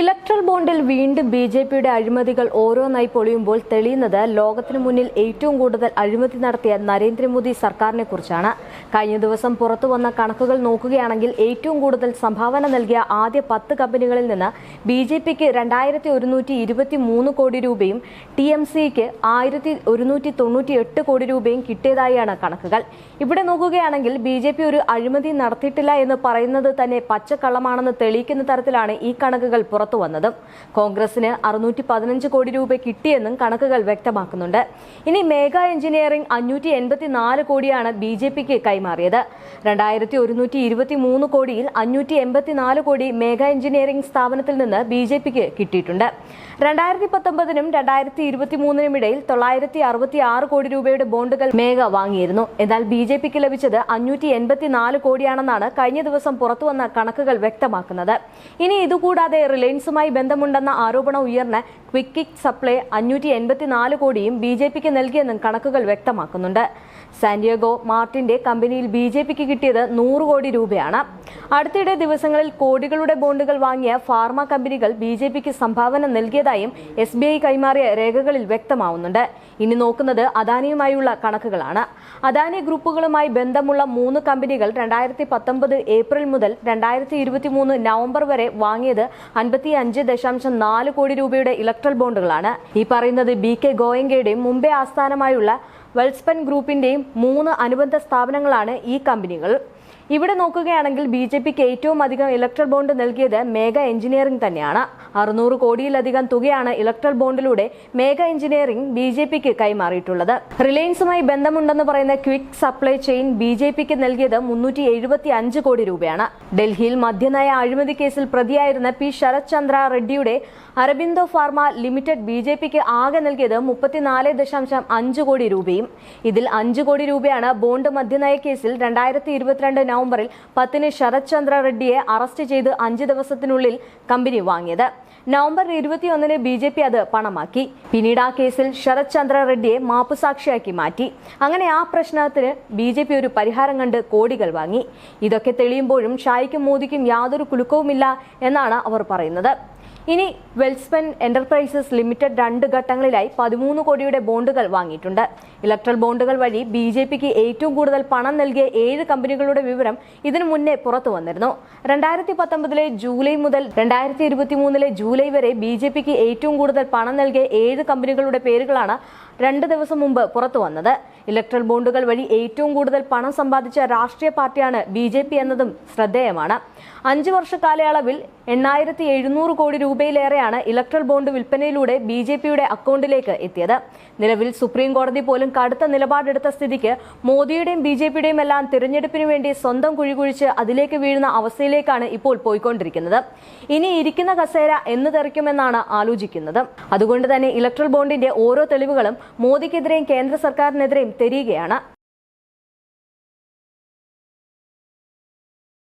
Electoral ബോണ്ടിൽ വീണ്ടും B J പിയുടെ അഴിമതികൾ ഓരോന്നായി പൊളിയുമ്പോൾ തെളിയുന്നത് ലോകത്തിനു മുന്നിൽ ഏറ്റവും കൂടുതൽ അഴിമതി നടത്തിയ നരേന്ദ്രമോദി സർക്കാരിനെ കുറിച്ചാണ് കഴിഞ്ഞ ദിവസം പുറത്തു വന്ന കണക്കുകൾ നോക്കുകയാണെങ്കിൽ ഏറ്റവും കൂടുതൽ സംഭാവന നൽകിയ ആദ്യ പത്ത് കമ്പനികളിൽ നിന്ന് ബി ജെ പിക്ക് രണ്ടായിരത്തി ഒരുന്നൂറ്റി ഇരുപത്തി മൂന്ന് കോടി രൂപയും ടി എം സിക്ക് ആയിരത്തി ഒരുന്നൂറ്റി തൊണ്ണൂറ്റി എട്ട് കോടി രൂപയും കിട്ടിയതായാണ് കണക്കുകൾ. ഇവിടെ നോക്കുകയാണെങ്കിൽ ബി ജെ പി ഒരു അഴിമതി നടത്തിയിട്ടില്ല എന്ന് പറയുന്നത് തന്നെ പച്ചക്കള്ളമാണെന്ന് തെളിയിക്കുന്ന തരത്തിലാണ് ഈ കണക്കുകൾ പുറത്തു വന്നതും. കോൺഗ്രസിന് അറുന്നൂറ്റി പതിനഞ്ച് കോടി രൂപ കിട്ടിയെന്നും കണക്കുകൾ വ്യക്തമാക്കുന്നുണ്ട്. ഇനി മേഘ എഞ്ചിനീയറിംഗ് അഞ്ഞൂറ്റി എൺപത്തി നാല് കോടിയാണ് ബി ജെ പിക്ക് കൈമാറിയത് രണ്ടായിരത്തി ഒരുന്നൂറ്റി ഇരുപത്തി മൂന്ന് കോടിയിൽ അഞ്ഞൂറ്റി എൺപത്തിനാല് കോടി മേഘ എഞ്ചിനീയറിംഗ് സ്ഥാപനത്തിൽ നിന്ന് ബി ജെ പിക്ക് കിട്ടിയിട്ടുണ്ട്. രണ്ടായിരത്തി പത്തൊമ്പതിനും രണ്ടായിരത്തി ഇരുപത്തി മൂന്നിനും ഇടയിൽ തൊള്ളായിരത്തി അറുപത്തി ആറ് കോടി രൂപയുടെ ബോണ്ടുകൾ മേഘ വാങ്ങിയിരുന്നു. എന്നാൽ ബി ജെ പിക്ക് ലഭിച്ചത് അഞ്ഞൂറ്റി എൺപത്തിനാല് കോടിയാണെന്നാണ് കഴിഞ്ഞ ദിവസം പുറത്തുവന്ന കണക്കുകൾ വ്യക്തമാക്കുന്നത്. ഇനി ഇതുകൂടാതെ റിലയൻസുമായി ബന്ധമുണ്ടെന്ന ആരോപണം ഉയർന്ന ക്വിക്ക് കിക്ക് സപ്ലൈ അഞ്ഞൂറ്റി എൺപത്തിനാല് കോടിയും ബി ജെ പിക്ക് നൽകിയെന്നും കണക്കുകൾ വ്യക്തമാക്കുന്നുണ്ട്. സാന്റിയാഗോ മാർട്ടിന്റെ കമ്പനിയിൽ ബി ജെ പിക്ക് കിട്ടിയത് നൂറ് കോടി രൂപയാണ്. അടുത്തിടെ ദിവസങ്ങളിൽ കോടികളുടെ ബോണ്ടുകൾ വാങ്ങിയ ഫാർമ കമ്പനികൾ ബി ജെ പിക്ക് സംഭാവന നൽകിയതായും എസ് ബി ഐ കൈമാറിയ രേഖകളിൽ വ്യക്തമാവുന്നുണ്ട്. ഇനി നോക്കുന്നത് അദാനിയുമായുള്ള കണക്കുകളാണ്. അദാനി ഗ്രൂപ്പുകളുമായി ബന്ധമുള്ള മൂന്ന് കമ്പനികൾ രണ്ടായിരത്തി പത്തൊമ്പത് ഏപ്രിൽ മുതൽ രണ്ടായിരത്തി ഇരുപത്തി മൂന്ന് നവംബർ വരെ വാങ്ങിയത് അൻപത്തി അഞ്ച് ദശാംശം നാല് കോടി രൂപയുടെ ഇലക്ട്രൽ ബോണ്ടുകളാണ്. ഈ പറയുന്നത് ബി കെ ഗോയങ്കയുടെയും മുംബൈ ആസ്ഥാനമായുള്ള വെൽസ്പൻ ഗ്രൂപ്പിന്റെയും മൂന്ന് അനുബന്ധ സ്ഥാപനങ്ങളാണ് ഈ കമ്പനികൾ. ഇവിടെ നോക്കുകയാണെങ്കിൽ ബി ജെ പിക്ക് ഏറ്റവും അധികം ഇലക്ട്രൽ ബോണ്ട് നൽകിയത് മേഘ എഞ്ചിനീയറിംഗ് തന്നെയാണ്. അറുന്നൂറ് കോടിയിലധികം തുകയാണ് ഇലക്ട്രൽ ബോണ്ടിലൂടെ മേഘ എഞ്ചിനീയറിംഗ് ബി ജെ പിക്ക് കൈമാറിയിട്ടുള്ളത്. റിലയൻസുമായി ബന്ധമുണ്ടെന്ന് പറയുന്ന quick supply chain B J പിക്ക് നൽകിയത് മുന്നൂറ്റി എഴുപത്തി അഞ്ച് കോടി രൂപയാണ്. ഡൽഹിയിൽ മദ്യനയ അഴിമതി കേസിൽ പ്രതിയായിരുന്ന P Sarath Chandra റെഡ്ഡിയുടെ Aurobindo pharma limited B J പിക്ക് ആകെ നൽകിയത് മുപ്പത്തിനാല് ദശാംശം അഞ്ച് കോടി രൂപയും. ഇതിൽ അഞ്ച് കോടി രൂപയാണ് ബോണ്ട് മദ്യനയ കേസിൽ രണ്ടായിരത്തി ഇരുപത്തിരണ്ട് നവംബറിൽ പത്തിന് ശരത് ചന്ദ്ര റെഡ്ഡിയെ അറസ്റ്റ് ചെയ്ത് അഞ്ച് ദിവസത്തിനുള്ളിൽ കമ്പനി വാങ്ങിയത്. നവംബർ ഇരുപത്തിയൊന്നിന് ബി ജെ പി അത് പണമാക്കി. പിന്നീട് ആ കേസിൽ ശരത് ചന്ദ്ര റെഡ്ഡിയെ മാപ്പുസാക്ഷിയാക്കി മാറ്റി. അങ്ങനെ ആ പ്രശ്നത്തിന് ബി ജെ പി ഒരു പരിഹാരം കണ്ട് കോടികൾ വാങ്ങി. ഇതൊക്കെ തെളിയുമ്പോഴും ഷായിക്കും മോദിക്കും യാതൊരു കുലുക്കവുമില്ല എന്നാണ് അവർ പറയുന്നത്. ഇനി വെൽസ്പെൻ എന്റർപ്രൈസസ് ലിമിറ്റഡ് രണ്ട് ഘട്ടങ്ങളിലായി പതിമൂന്ന് കോടിയുടെ ബോണ്ടുകൾ വാങ്ങിയിട്ടുണ്ട്. ഇലക്ട്രൽ ബോണ്ടുകൾ വഴി ബി ജെ പിക്ക് ഏറ്റവും കൂടുതൽ പണം നൽകിയ ഏഴ് കമ്പനികളുടെ വിവരം ഇതിനു മുന്നേ പുറത്തു വന്നിരുന്നു. രണ്ടായിരത്തി പത്തൊമ്പതിലെ ജൂലൈ മുതൽ രണ്ടായിരത്തി ഇരുപത്തി മൂന്നിലെ ജൂലൈ വരെ ബി ജെ പിക്ക് ഏറ്റവും കൂടുതൽ പണം നൽകിയ ഏഴ് കമ്പനികളുടെ പേരുകളാണ് രണ്ട് ദിവസം മുമ്പ് പുറത്തു വന്നത്. ഇലക്ട്രൽ ബോണ്ടുകൾ വഴി ഏറ്റവും കൂടുതൽ പണം സമ്പാദിച്ച രാഷ്ട്രീയ പാർട്ടിയാണ് ബി എന്നതും ശ്രദ്ധേയമാണ്. അഞ്ചു വർഷ കാലയളവിൽ എണ്ണായിരത്തി കോടി രൂപയിലേറെയാണ് ഇലക്ട്രൽ ബോണ്ട് വിൽപ്പനയിലൂടെ ബി ജെ പിയുടെ അക്കൗണ്ടിലേക്ക് എത്തിയത്. നിലവിൽ സുപ്രീം കോടതി പോലും കടുത്ത നിലപാടെടുത്ത സ്ഥിതിക്ക് മോദിയുടെയും ബി ജെ പിയുടെയും എല്ലാം തിരഞ്ഞെടുപ്പിനു വേണ്ടി സ്വന്തം കുഴികുഴിച്ച് അതിലേക്ക് വീഴുന്ന അവസ്ഥയിലേക്കാണ് ഇപ്പോൾ പോയിക്കൊണ്ടിരിക്കുന്നത്. ഇനി ഇരിക്കുന്ന കസേര എന്ന് തെറിക്കുമെന്നാണ് ആലോചിക്കുന്നത്. അതുകൊണ്ട് തന്നെ ഇലക്ട്രൽ ബോണ്ടിന്റെ ഓരോ തെളിവുകളും മോദിക്കെതിരെയും കേന്ദ്ര സർക്കാരിനെതിരെയും തെരിയുകയാണ്.